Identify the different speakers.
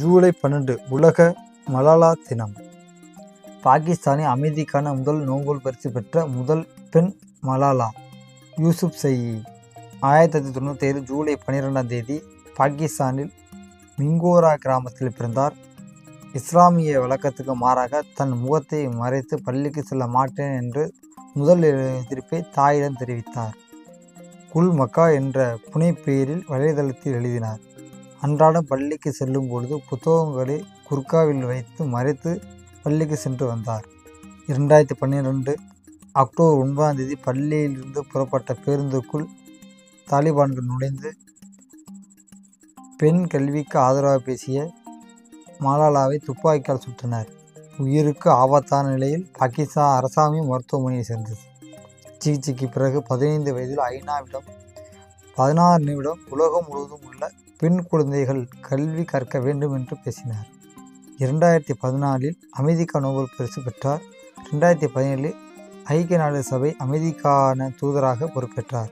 Speaker 1: ஜூலை பன்னெண்டு உலக மலாலா தினம். பாகிஸ்தானின் அமைதிக்கான முதல் நோபல் பரிசு பெற்ற முதல் பெண் மலாலா யூசுப் சயி. ஆயிரத்தி தொள்ளாயிரத்தி தொண்ணூற்றி ஏழு ஜூலை பன்னிரெண்டாம் தேதி பாகிஸ்தானில் மிங்கோரா கிராமத்தில் பிறந்தார். இஸ்லாமிய வழக்கத்துக்கு மாறாக தன் முகத்தை மறைத்து பள்ளிக்கு செல்ல மாட்டேன் என்று முதல் எதிர்ப்பை தாயிடம் தெரிவித்தார். குல் மக்கா என்ற புனைப்பெயரில் வலைதளத்தில் எழுதினார். அன்றாடம் பள்ளிக்கு செல்லும் பொழுது புத்தகங்களை குர்காவில் வைத்து மறைத்து பள்ளிக்கு சென்று வந்தார். இரண்டாயிரத்தி பன்னிரெண்டு அக்டோபர் ஒன்பதாம் தேதி பள்ளியிலிருந்து புறப்பட்ட பேருந்துக்குள் தாலிபான்கள் நுழைந்து பெண் கல்விக்கு ஆதரவாக பேசிய மாலாலாவை துப்பாக்கியால் சுட்டனர். உயிருக்கு ஆபத்தான நிலையில் பாகிஸ்தான் அரசாங்கம் மருத்துவமனையை சேர்ந்தது. சிகிச்சைக்கு பிறகு பதினைந்து வயதில் ஐநாவிடம் பதினாறு நிமிடம் உலகம் முழுவதும் உள்ள பெண் குழந்தைகள் கல்வி கற்க வேண்டும் என்று பேசினார். இரண்டாயிரத்தி பதினாலில் அமைதிக்கா நோபல் பரிசு பெற்றார். ரெண்டாயிரத்தி பதினேழில் ஐக்கிய நாடு சபை அமைதிக்கான தூதராக பொறுப்பேற்றார்.